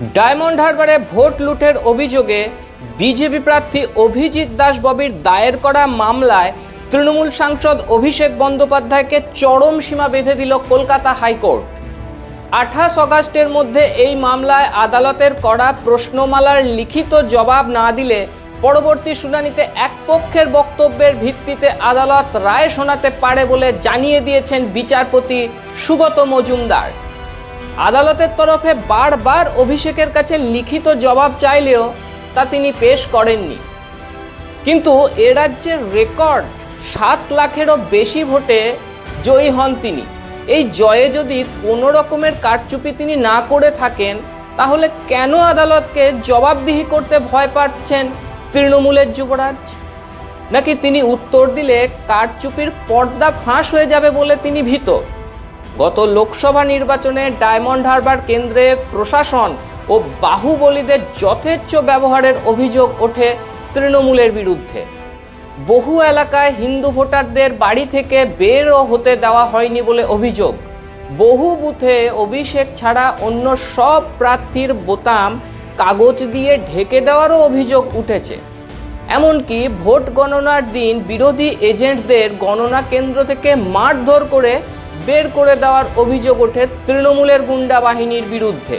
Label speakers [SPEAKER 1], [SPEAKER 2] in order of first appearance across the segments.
[SPEAKER 1] Diamond হারবারে vote লুটের অভিযোগে BJP প্রার্থী অভিজিৎ দাস ববির দায়ের করা মামলায় তৃণমূল সাংসদ অভিষেক বন্দ্যোপাধ্যায়কে চরম সীমা বেঁধে দিল কলকাতা হাইকোর্ট। আঠাশ অগাস্টের মধ্যে এই মামলায় আদালতের করা প্রশ্নমালার লিখিত জবাব না দিলে পরবর্তী শুনানিতে এক পক্ষের বক্তব্যের ভিত্তিতে আদালত রায় শোনাতে পারে বলে জানিয়ে দিয়েছেন বিচারপতি সুগত মজুমদার। আদালতের তরফে বারবার অভিষেকের কাছে লিখিত জবাব চাইলেও তা তিনি পেশ করেননি। কিন্তু এ রাজ্যের রেকর্ড সাত লাখেরও বেশি ভোটে জয়ী হন তিনি। এই জয়ে যদি কোনো রকমের কারচুপি তিনি না করে থাকেন, তাহলে কেন আদালতকে জবাবদিহি করতে ভয় পাচ্ছেন তৃণমূলের যুবরাজ? নাকি তিনি উত্তর দিলে কারচুপির পর্দা ফাঁস হয়ে যাবে বলে তিনি ভীত? গত লোকসভা নির্বাচনে ডায়মন্ড হারবার কেন্দ্রে প্রশাসন ও বাহুবলীদের যথেচ্ছ ব্যবহারের অভিযোগ ওঠে তৃণমূলের বিরুদ্ধে। বহু এলাকায় হিন্দু ভোটারদের বাড়ি থেকে বেরও হতে দেওয়া হয়নি বলে অভিযোগ। বহু বুথে অভিষেক ছাড়া অন্য সব প্রার্থীর বোতাম কাগজ দিয়ে ঢেকে দেওয়ারও অভিযোগ উঠেছে। এমনকি ভোট গণনার দিন বিরোধী এজেন্টদের গণনা কেন্দ্র থেকে মারধর করে বের করে দেওয়ার অভিযোগ ওঠে তৃণমূলের গুন্ডা বাহিনীর বিরুদ্ধে।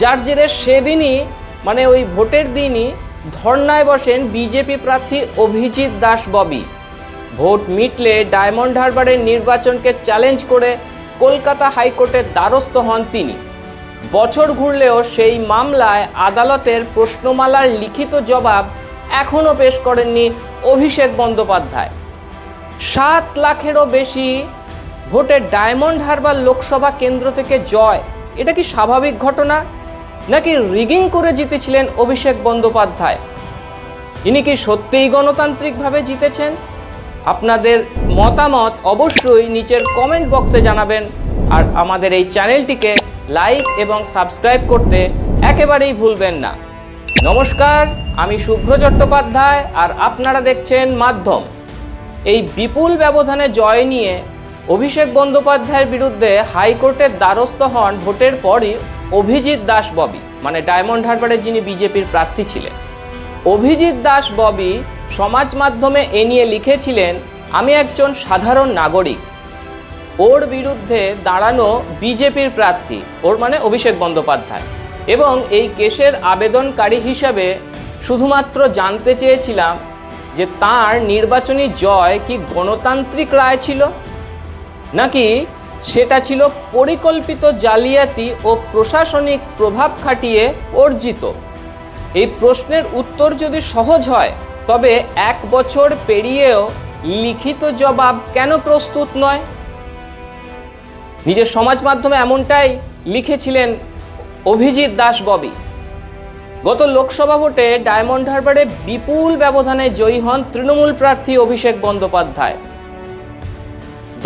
[SPEAKER 1] যার জেরে সেদিনই মানে ওই ভোটের দিনই, ধর্নায় বসেন বিজেপি প্রার্থী অভিজিৎ দাস ববি। ভোট মিটলে ডায়মন্ড হারবারের নির্বাচনকে চ্যালেঞ্জ করে কলকাতা হাইকোর্টের দ্বারস্থ হন তিনি। বছর ঘুরলেও সেই মামলায় আদালতের প্রশ্নমালার লিখিত জবাব এখনও পেশ করেননি অভিষেক বন্দ্যোপাধ্যায়। সাত লাখেরও বেশি ভোটে ডায়মন্ড হারবার লোকসভা কেন্দ্র থেকে জয়, এটা কি স্বাভাবিক ঘটনা? নাকি রিগিং করে জিতেছিলেন অভিষেক বন্দ্যোপাধ্যায়? ইনি কি সত্যিই গণতান্ত্রিকভাবে জিতেছেন? আপনাদের মতামত অবশ্যই নিচের কমেন্ট বক্সে জানাবেন, আর আমাদের এই চ্যানেলটিকে লাইক এবং সাবস্ক্রাইব করতে একেবারেই ভুলবেন না। নমস্কার, আমি শুভ্র চট্টোপাধ্যায়, আর আপনারা দেখছেন মাধ্যম। এই বিপুল ব্যবধানে জয় নিয়ে অভিষেক বন্দ্যোপাধ্যায়ের বিরুদ্ধে হাইকোর্টের দ্বারস্থ হন ভোটের পরই অভিজিৎ দাস ববি মানে ডায়মন্ড হারবারে যিনি বিজেপির প্রার্থী ছিলেন। অভিজিৎ দাস ববি সমাজ মাধ্যমে এ নিয়ে লিখেছিলেন, আমি একজন সাধারণ নাগরিক। ওর বিরুদ্ধে দাঁড়ানো বিজেপির প্রার্থী, ওর মানে অভিষেক বন্দ্যোপাধ্যায়। এবং এই কেসের আবেদনকারী হিসাবে শুধুমাত্র জানতে চেয়েছিলাম যে তার নির্বাচনী জয় কি গণতান্ত্রিক রায় ছিল? নাকি সেটা ছিল পরিকল্পিত জালিয়াতি ও প্রশাসনিক প্রভাব খাটিয়ে অর্জিত? এই প্রশ্নের উত্তর যদি সহজ হয়, তবে এক বছর পেরিয়েও লিখিত জবাব কেন প্রস্তুত নয়? নিজের সমাজ মাধ্যমে এমনটাই লিখেছিলেন অভিজিৎ দাস ববি। গত লোকসভা ভোটে ডায়মন্ড হারবারে বিপুল ব্যবধানে জয়ী হন তৃণমূল প্রার্থী অভিষেক বন্দ্যোপাধ্যায়।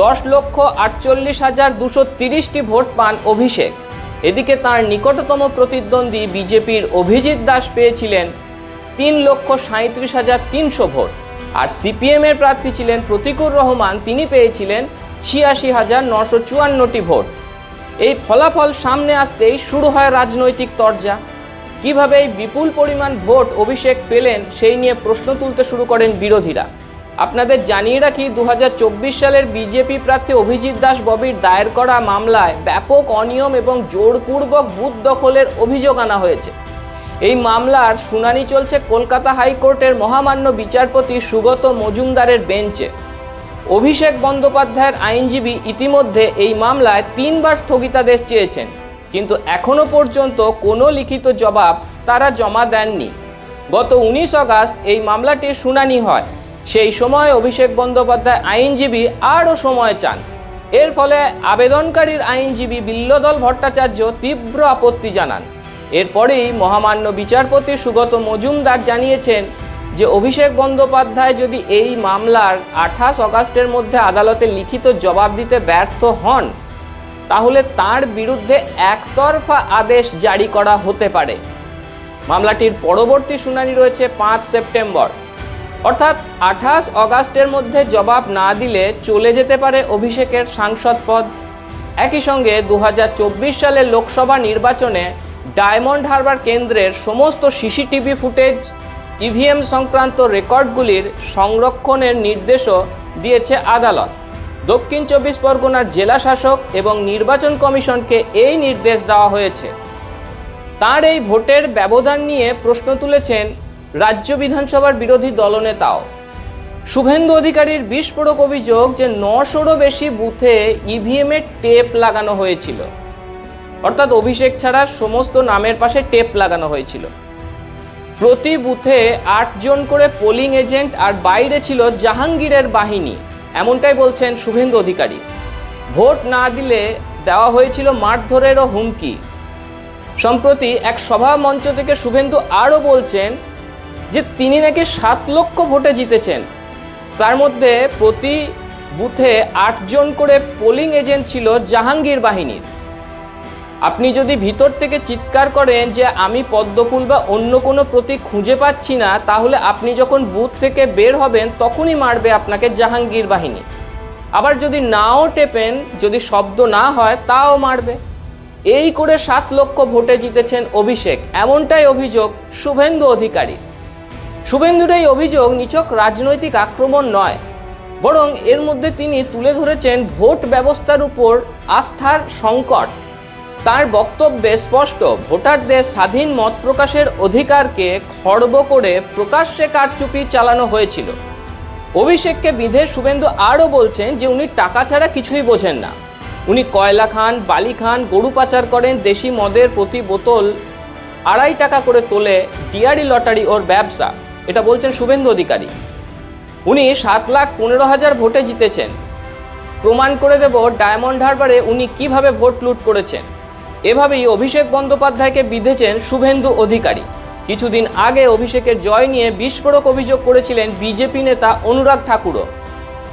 [SPEAKER 1] দশ লক্ষ আটচল্লিশ হাজার দুশো তিরিশটি ভোট পান অভিষেক। এদিকে তার নিকটতম প্রতিদ্বন্দ্বী বিজেপির অভিজিৎ দাস পেয়েছিলেন তিন লক্ষ সাঁত্রিশ হাজার তিনশো ভোট। আর সিপিএমের প্রার্থী ছিলেন প্রতিকুর রহমান, তিনি পেয়েছিলেন ছিয়াশি হাজার নশো চুয়ান্নটি ভোট। এই ফলাফল সামনে আসতেই শুরু হয় রাজনৈতিক তরজা। কীভাবে এই বিপুল পরিমাণ ভোট অভিষেক পেলেন সেই নিয়ে প্রশ্ন তুলতে শুরু করেন বিরোধীরা। আপনাদের জানিয়ে রাখি দু হাজার চব্বিশ সালের বিজেপি প্রার্থী অভিজিৎ দাস ববির দায়ের করা মামলায় ব্যাপক অনিয়ম এবং জোরপূর্বক বুথ দখলের অভিযোগ আনা হয়েছে। এই মামলার শুনানি চলছে কলকাতা হাইকোর্টের মহামান্য বিচারপতি সুগত মজুমদারের বেঞ্চে। অভিষেক বন্দ্যোপাধ্যায়ের আইনজীবী ইতিমধ্যে এই মামলায় তিনবার স্থগিতাদেশ চেয়েছেন, কিন্তু এখনও পর্যন্ত কোনো লিখিত জবাব তারা জমা দেননি। গত উনিশ আগস্ট এই মামলাটির শুনানি হয়। সেই সময় অভিষেক বন্দ্যোপাধ্যায় আইনজীবী আরও সময় চান। এর ফলে আবেদনকারীর আইনজীবী বিল্লদল ভট্টাচার্য তীব্র আপত্তি জানান। এরপরেই মহামান্য বিচারপতি সুগত মজুমদার জানিয়েছেন যে অভিষেক বন্দ্যোপাধ্যায় যদি এই মামলার আঠাশ অগাস্টের মধ্যে আদালতে লিখিত জবাব দিতে ব্যর্থ হন, তাহলে তার বিরুদ্ধে একতরফা আদেশ জারি করা হতে পারে। মামলাটির পরবর্তী শুনানি রয়েছে পাঁচ সেপ্টেম্বর। অর্থাৎ আঠাশ অগাস্টের মধ্যে জবাব না দিলে চলে যেতে পারে অভিষেকের সাংসদ পদ। একই সঙ্গে দু হাজার চব্বিশ সালের লোকসভা নির্বাচনে ডায়মন্ড হারবার কেন্দ্রের সমস্ত সিসিটিভি ফুটেজ, ইভিএম সংক্রান্ত রেকর্ডগুলির সংরক্ষণের নির্দেশও দিয়েছে আদালত। দক্ষিণ চব্বিশ পরগনার জেলা শাসক এবং নির্বাচন কমিশনকে এই নির্দেশ দেওয়া হয়েছে। তার এই ভোটের ব্যবধান নিয়ে প্রশ্ন তুলেছেন রাজ্য বিধানসভার বিরোধী দলনেতাও। শুভেন্দু অধিকারীর বিস্ফোরক অভিযোগ যে নশোরও বেশি বুথে ইভিএমের টেপ লাগানো হয়েছিল। অর্থাৎ অভিষেক ছাড়া সমস্ত নামের পাশে টেপ লাগানো হয়েছিল। প্রতি বুথে আটজন করে পোলিং এজেন্ট আর বাইরে ছিল জাহাঙ্গীরের বাহিনী, এমনটাই বলছেন শুভেন্দু অধিকারী। ভোট না দিলে দেওয়া হয়েছিল মারধরেরও হুমকি। সম্প্রতি এক সভা মঞ্চ থেকে শুভেন্দু আরও বলছেন যে তিনি নাকি সাত লক্ষ ভোটে জিতেছেন। তার মধ্যে প্রতি বুথে আটজন করে পোলিং এজেন্ট ছিল জাহাঙ্গীর বাহিনীর। আপনি যদি ভিতর থেকে চিৎকার করেন যে আমি পদ্মফুল বা অন্য কোনো প্রতীক খুঁজে পাচ্ছি না, তাহলে আপনি যখন বুথ থেকে বের হবেন, তখনই মারবে আপনাকে জাহাঙ্গীর বাহিনী। আবার যদি নাও টেপেন, যদি শব্দ না হয়, তাও মারবে। এই করে সাত লক্ষ ভোটে জিতেছেন অভিষেক। এমনটাই অভিযোগ শুভেন্দু অধিকারী শুভেন্দুর এই অভিযোগ নিছক রাজনৈতিক আক্রমণ নয়, বরং এর মধ্যে তিনি তুলে ধরেছেন ভোট ব্যবস্থার উপর আস্থার সংকট। তার বক্তব্যে স্পষ্ট, ভোটারদের স্বাধীন মত প্রকাশের অধিকারকে খর্ব করে প্রকাশ্যে কারচুপি চালানো হয়েছিল। অভিষেককে বিধে শুভেন্দু আরও বলছেন যে উনি টাকা ছাড়া কিছুই বোঝেন না। উনি কয়লা খান, বালি খান, গরু পাচার করেন, দেশি মদের প্রতি বোতল আড়াই টাকা করে তোলে ডিআরই লটারি ওর ব্যবসা। এটা বলছেন শুভেন্দু অধিকারী। উনি সাত লাখ পনেরো হাজার ভোটে জিতেছেন। প্রমাণ করে দেব ডায়মন্ড হারবারে উনি কীভাবে ভোট লুট করেছেন। এভাবেই অভিষেক বন্দ্যোপাধ্যায়কে বিঁধেছেন শুভেন্দু অধিকারী। কিছুদিন আগে অভিষেকের জয় নিয়ে বিস্ফোরক অভিযোগ করেছিলেন বিজেপি নেতা অনুরাগ ঠাকুরও।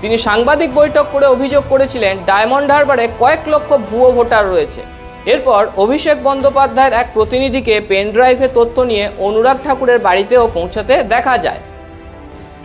[SPEAKER 1] তিনি সাংবাদিক বৈঠক করে অভিযোগ করেছিলেন, ডায়মন্ড হারবারে কয়েক লক্ষ ভুয়ো ভোটার রয়েছে। এরপর অভিষেক বন্দ্যোপাধ্যায়ের এক প্রতিনিধিকে পেনড্রাইভে তথ্য নিয়ে অনুরাগ ঠাকুরের বাড়িতেও পৌঁছাতে দেখা যায়।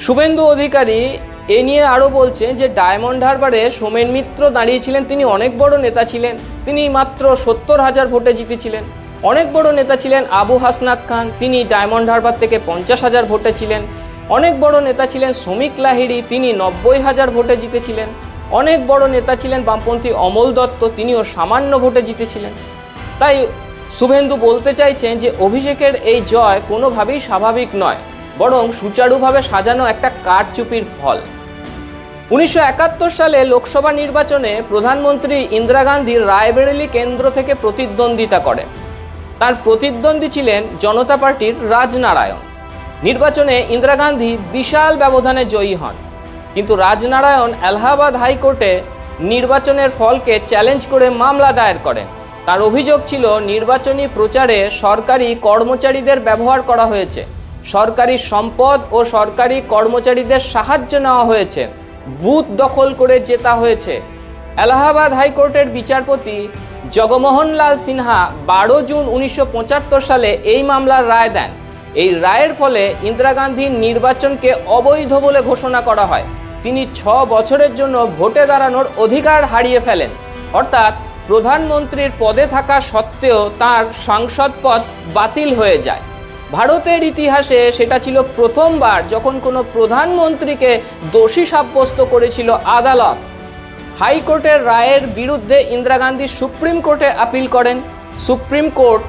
[SPEAKER 1] শুভেন্দু অধিকারী এ নিয়ে আরও বলছেন যে, ডায়মন্ড হারবারে সোমেন মিত্র দাঁড়িয়েছিলেন তিনি অনেক বড় নেতা ছিলেন। তিনি মাত্র সত্তর হাজার ভোটে জিতেছিলেন। অনেক বড় নেতা ছিলেন আবু হাসনাত খান। তিনি ডায়মন্ড হারবার থেকে পঞ্চাশ হাজার ভোটে ছিলেন। অনেক বড় নেতা ছিলেন শ্রমিক লাহিড়ি। তিনি নব্বই হাজার ভোটে জিতেছিলেন। অনেক বড় নেতা ছিলেন বামপন্থী অমল দত্ত, তিনিও সামান্য ভোটে জিতেছিলেন। তাই শুভেন্দু বলতে চাইছেন যে অভিষেকের এই জয় কোনোভাবেই স্বাভাবিক নয়, বরং সুচারুভাবে সাজানো একটা কারচুপির ফল। উনিশশো একাত্তর সালে লোকসভা নির্বাচনে প্রধানমন্ত্রী ইন্দিরা গান্ধী রায়বেরেলি কেন্দ্র থেকে প্রতিদ্বন্দ্বিতা করেন তার প্রতিদ্বন্দ্বী ছিলেন জনতা পার্টির রাজনারায়ণ। নির্বাচনে ইন্দিরা গান্ধী বিশাল ব্যবধানে জয়ী হন। কিন্তু রাজনারায়ণ এলাহাবাদ হাইকোর্টে নির্বাচনের ফলকে চ্যালেঞ্জ করে মামলা দায়ের করেন। তার অভিযোগ ছিল, নির্বাচনী প্রচারে সরকারি কর্মচারীদের ব্যবহার করা হয়েছে। সরকারি সম্পদ ও সরকারি কর্মচারীদের সাহায্য নেওয়া হয়েছে। বুথ দখল করে জেতা হয়েছে। এলাহাবাদ হাইকোর্টের বিচারপতি জগমোহনলাল সিনহা বারো জুন উনিশশো পঁচাত্তর সালে এই মামলার রায় দেন। এই রায়ের ফলে ইন্দিরা গান্ধীর নির্বাচনকে অবৈধ বলে ঘোষণা করা হয়। তিনি ছ বছরের জন্য ভোটে দাঁড়ানোর অধিকার হারিয়ে ফেলেন। অর্থাৎ প্রধানমন্ত্রীর পদে থাকা সত্ত্বেও তার সাংসদ পদ বাতিল হয়ে যায়। ভারতের ইতিহাসে সেটা ছিল প্রথমবার যখন কোনো প্রধানমন্ত্রীকে দোষী সাব্যস্ত করেছিল আদালত। হাইকোর্টের রায়ের বিরুদ্ধে ইন্দিরা গান্ধী সুপ্রিম কোর্টে আপিল করেন। সুপ্রিম কোর্ট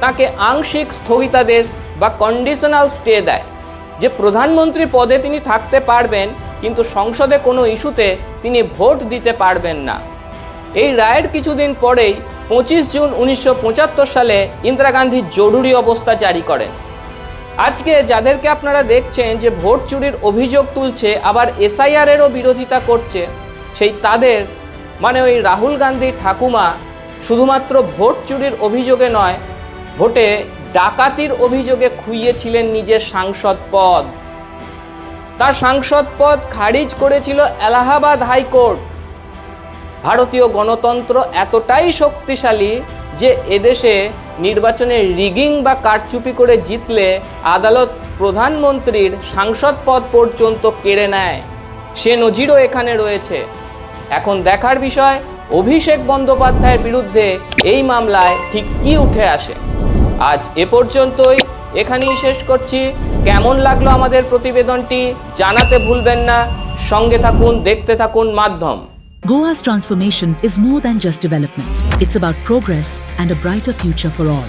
[SPEAKER 1] তাকে আংশিক স্থগিতাদেশ বা কন্ডিশনাল স্টে দেয়। যে প্রধানমন্ত্রী পদে তিনি থাকতে পারবেন কিন্তু সংসদে কোনো ইস্যুতে তিনি ভোট দিতে পারবেন না। এই রায়ের কিছুদিন পরেই পঁচিশ জুন উনিশশো পঁচাত্তর সালে ইন্দিরা গান্ধী জরুরি অবস্থা জারি করেন। আজকে যাদেরকে আপনারা দেখছেন যে ভোট চুরির অভিযোগ তুলছে, আবার এসআইআরেরও বিরোধিতা করছে, সেই তাদের মানে ওই রাহুল গান্ধী ঠাকুমা, শুধুমাত্র ভোট চুরির অভিযোগে নয়, ভোটে ডাকাতির অভিযোগে খুইয়েছিলেন নিজের সাংসদ পদ। তার সাংসদ পদ খারিজ করেছিল এলাহাবাদ হাইকোর্ট। ভারতীয় গণতন্ত্র এতটাই শক্তিশালী যে এদেশে নির্বাচনে রিগিং বা কারচুপি করে জিতলে আদালত প্রধানমন্ত্রীর সাংসদ পদ পর্যন্ত কেড়ে নেয়। সে নজিরও এখানে রয়েছে। এখন দেখার বিষয়, অভিষেক বন্দ্যোপাধ্যায়ের বিরুদ্ধে এই মামলায় ঠিক কী উঠে আসে। আজ এ পর্যন্তই। এখানেই শেষ করছি। কেমন লাগল আমাদের প্রতিবেদনটি জানাতে ভুলবেন না। সঙ্গে থাকুন, দেখতে থাকুন মাধ্যম।
[SPEAKER 2] Goa's transformation is more than just development it's about progress and a brighter future for all